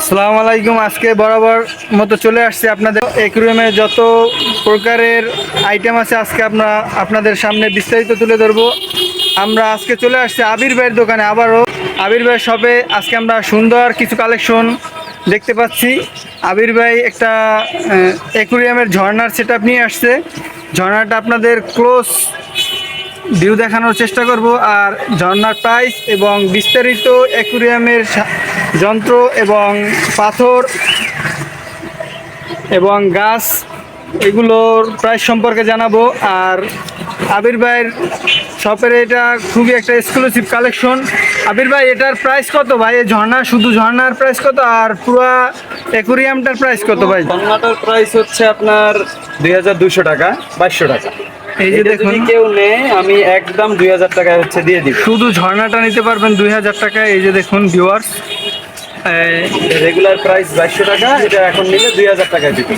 আসসালামু আলাইকুম। আজকে বরাবর মতো চলে আসছে আপনাদের একুরিয়ামে যত প্রকারের আইটেম আছে আজকে আমরা আপনাদের সামনে বিস্তারিত তুলে ধরবো। আমরা আজকে চলে আসছি আবির ভাইয়ের দোকানে আবারও। আবির ভাইয়ের শপে আজকে আমরা সুন্দর কিছু কালেকশন দেখতে পাচ্ছি। আবির ভাই একটা একুরিয়ামের ঝর্নার সেট নিয়ে আসছে। ঝর্নাটা আপনাদের ক্লোজ ভিউ দেখানোর চেষ্টা করব। আর ঝর্নার প্রাইস এবং বিস্তারিত অ্যাকুরিয়ামের যন্ত্র এবং পাথর এবং গাছ এগুলোর প্রাইস সম্পর্কে জানাব। আর আবির ভাইয়ের শপের এটা খুবই একটা এক্সক্লুসিভ কালেকশন আবির ভাই এটার প্রাইস কত ভাই? এই ঝর্ণা শুধু ঝর্ণার প্রাইস কত আর পুরো অ্যাকুরিয়ামটার প্রাইস কত ভাই? ঝর্ণাটার প্রাইস হচ্ছে আপনার দুই হাজার দুশো টাকা বাইশশো টাকা। এই যে দেখুন। কেউ নেয় আমি একদম দুই হাজার টাকায় হচ্ছে দিয়ে দিই শুধু ঝর্ণাটা নিতে পারবেন দুই হাজার টাকায়। এই যে দেখুন ভিউয়ার্স রেগুলার প্রাইস বাইশশো টাকা এটা এখন নিলে দুই হাজার টাকায় দিব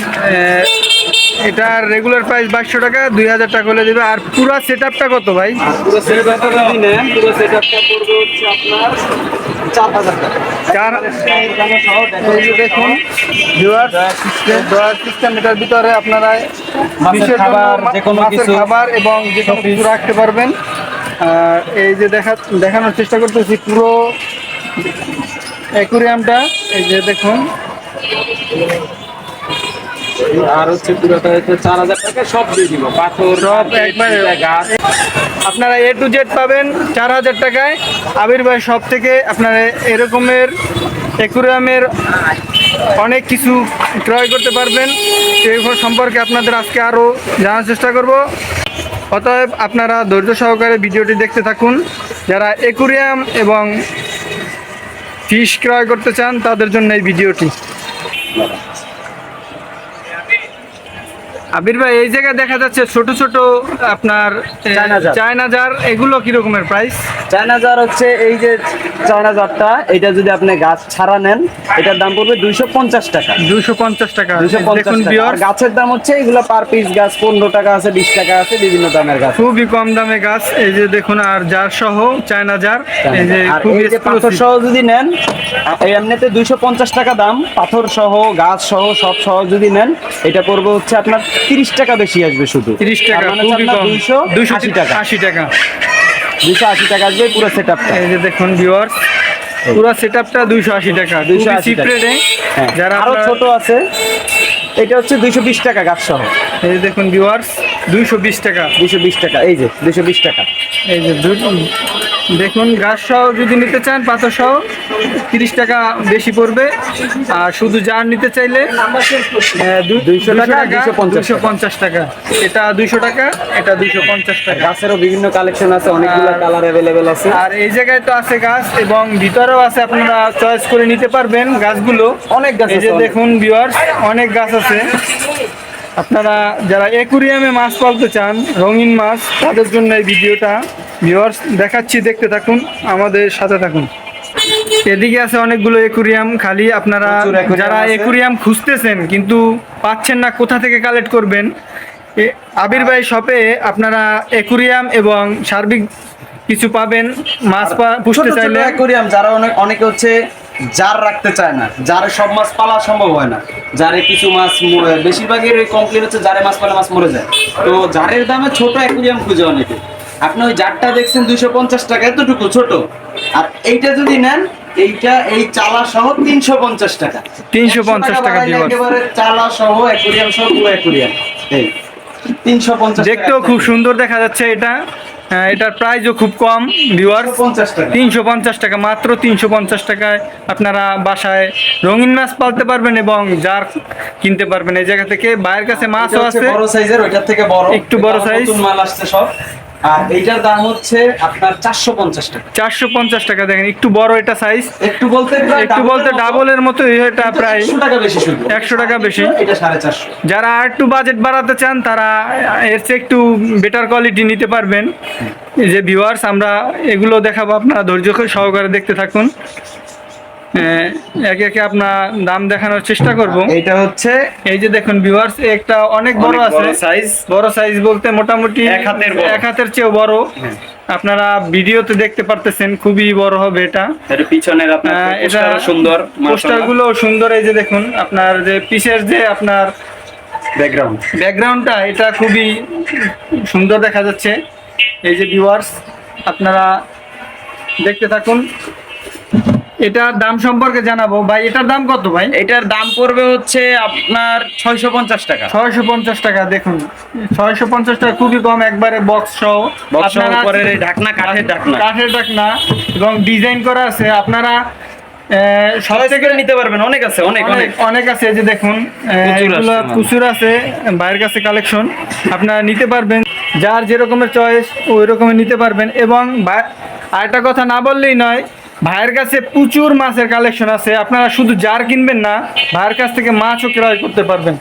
এটার রেগুলার প্রাইস বাইশশো টাকা দুই হাজার টাকা হলে দেবে। আর পুরো সেট আপটা কত ভাই? পুরো সেট আপটা যদি নেন পুরো সেট আপটা পড়বে হচ্ছে আপনার চার হাজার টাকা। চার এই যে দেখুন সিস্টেম এটার ভিতরে আপনারা খাবার, এবং যে কোনো কিছু রাখতে পারবেন। আর এই যে দেখা দেখানোর চেষ্টা করতেছি পুরো অ্যাকুরিয়ামটা এই যে দেখুন। আর হচ্ছে পুরোটা হচ্ছে চার হাজার টাকা সব দিয়ে দিব। পাথর সব একবারে গাছ। আপনারা এ টু জেড পাবেন চার হাজার টাকায়। আবির ভাই সব থেকে আপনারা এরকমের একুরিয়ামের অনেক কিছু ক্রয় করতে পারবেন। সেই সম্পর্কে আপনাদের আজকে আরও জানার চেষ্টা করব। অতএব আপনারা ধৈর্য সহকারে ভিডিওটি দেখতে থাকুন। যারা একুরিয়াম এবং ফিশ ক্রয় করতে চান তাদের জন্য এই ভিডিওটি আবির ভাই এই জায়গায় দেখা যাচ্ছে ছোট ছোট আপনার চায়নাজার চায়না জার। এগুলো কিরকমের প্রাইস চায়না জার হচ্ছে এই যে চায়না জারটা এটা যদি আপনি গাছ ছাড়া নেন এটার দাম পড়বে দুইশো পঞ্চাশ টাকা। দুইশো পঞ্চাশ টাকা দুইশো পঞ্চাশ গাছের দাম হচ্ছে এগুলো পার পিস গাছ পনেরো টাকা আছে বিশ টাকা আছে বিভিন্ন দামের গাছ। খুবই কম দামে গাছ এই যে দেখুন আর জার সহ চায়না জার এই যে খুবই পাথর সহ যদি নেন এই এমনিতে দুইশো পঞ্চাশ টাকা দাম পাথর সহ গাছ সহ সব সহ যদি নেন এটা পড়বে হচ্ছে আপনার তিরিশ টাকা বেশি আসবে শুধু। 30 টাকা মানে দুইশো আশি টাকা আশি টাকা। দুইশো আশি টাকা আসবে পুরো সেট আপটা এই যে দেখুন ভিওয়ার্স পুরো সেটআপটা দুইশো আশি টাকা। দুইশো আশি। হ্যাঁ। যারা আরও ছোট আছে এটা হচ্ছে দুইশো বিশ টাকা গাছ সহ এই যে দেখুন ভিওয়ার্স দুইশো বিশ টাকা। দুইশো বিশ টাকা এই যে দুইশো বিশ টাকা। এই যে দেখুন গাছ সহ যদি নিতে চান পাথর সহ তিরিশ টাকা বেশি পড়বে। আর শুধু জার নিতে চাইলে আহ, দু- 200 টাকা, 200 250 দুইশো পঞ্চাশ টাকা। এটা দুইশো টাকা এটা দুইশো পঞ্চাশ টাকা। গাছেরও বিভিন্ন কালেকশন আছে অনেকগুলো কালার অ্যাভেলেবেল আছে। আর এই জায়গায় তো আছে গাছ এবং ভিতরেও আছে আপনারা চয়েস করে নিতে পারবেন গাছগুলো। অনেক গাছ এই যে আছে, দেখুন ভিউয়ার্স অনেক গাছ আছে। আপনারা যারা একুরিয়ামে মাছ পালতে চান রঙিন মাছ তাদের জন্য এই ভিডিওটা ভিউয়ার্স দেখাচ্ছি দেখতে থাকুন আমাদের সাথে থাকুন। এদিকে আছে অনেকগুলো একুরিয়াম খালি আপনারা যারা একুরিয়াম খুঁজতেছেন কিন্তু পাচ্ছেন না কোথা থেকে কালেক্ট করবেন? আবির ভাই শপে আপনারা একুরিয়াম এবং সার্বিক কিছু পাবেন মাছ পুষতে চাইলে। অ্যাকোরিয়াম যারা অনেক অনেকে হচ্ছে জার রাখতে চায় না যারে সব মাছ পালা সম্ভব হয় না। যারে কিছু মাছ বেশিরভাগের কমপ্লেন হচ্ছে যারে মাছ পালা মাছ মরে যায়। তো জারের দামে ছোট অ্যাকোরিয়াম খুঁজে অনেকে। আপনি ওই জারটা দেখছেন দুইশো পঞ্চাশ টাকা এতটুকু ছোট। আর এইটা যদি নেন এইটা এই চালা সহ তিনশো পঞ্চাশ টাকা। 350 একশো টাকা একেবারে চালা সহ অ্যাকোরিয়াম সহ পুরো অ্যাকোরিয়াম এই তিনশো পঞ্চাশ দেখতেও খুব সুন্দর দেখা যাচ্ছে এটা। আহ, এটার প্রাইসও খুব কম ভিউয়ার তিনশো পঞ্চাশ টাকা। মাত্র তিনশো পঞ্চাশ টাকায় আপনারা বাসায় রঙিন মাছ পালতে পারবেন এবং জার কিনতে পারবেন। এই জায়গা থেকে বাইরের কাছে মাছও আছে। বড় সাইজের ওইটার থেকে বড়। একটু বড় সাইজ মাল আসছে সব। আর এইটার দাম হচ্ছে আপনার চারশো পঞ্চাশ টাকা। চারশো পঞ্চাশ টাকা দেখেন একটু বড় এটা সাইজ একটু বলতে একটু বলতে ডাবলের মতো। এটা প্রায় একশো টাকা বেশি শুধু। 100 টাকা বেশি। এটা সাড়ে চারশো। যারা আর একটু বাজেট বাড়াতে চান তারা এর চেয়ে একটু বেটার কোয়ালিটি নিতে পারবেন। যে ভিউয়ার্স আমরা এগুলো দেখাবো আপনারা ধৈর্য সহকারে দেখতে থাকুন। একে একে আপনার দাম দেখানোর চেষ্টা করব। এইটা হচ্ছে এই যে দেখুন ভিউয়ার্স একটা অনেক বড় আছে। size। বড় সাইজ বলতে মোটামুটি এক হাতের এক হাতের চেয়েও বড়। আপনারা ভিডিওতে দেখতে পারতেছেন খুবই বড় হবে এটা। এর পিছনের আপনার এটা সুন্দর পোস্টারগুলো সুন্দর এই যে দেখুন আপনার যে পিসের যে আপনার ব্যাকগ্রাউন্ড ব্যাকগ্রাউন্ডটা এটা খুবই সুন্দর দেখা যাচ্ছে। এই যে ভিউয়ার্স আপনারা দেখতে থাকুন। এটার দাম সম্পর্কে জানাব। ভাই এটার দাম কত ভাই? এটার দাম পড়বে হচ্ছে আপনার ছয়শো পঞ্চাশ টাকা। ছয়শো পঞ্চাশ টাকা দেখুন। ছয়শো পঞ্চাশ টাকা খুবই কম একবারে বক্স সহ। আপনারা- ঢাকনা কাঠের ঢাকনা। কাঠের ঢাকনা এবং ডিজাইন করা আছে। আপনারা নিতে পারবেন। অনেক আছে অনেক অনেক অনেক। আছে যে দেখুন প্রচুর আছে, মানে। কাছে কালেকশন আপনারা নিতে পারবেন। যার যে রকমের চয়েস ওই রকমের নিতে পারবেন। এবং আরেকটা কথা না বললেই নয় ভাইয়ের কাছে প্রচুর মাছের কালেকশন আছে। আপনারা শুধু জার কিনবেন না, ভাইয়ের কাছ থেকে মাছও ক্রয় করতে পারবেন।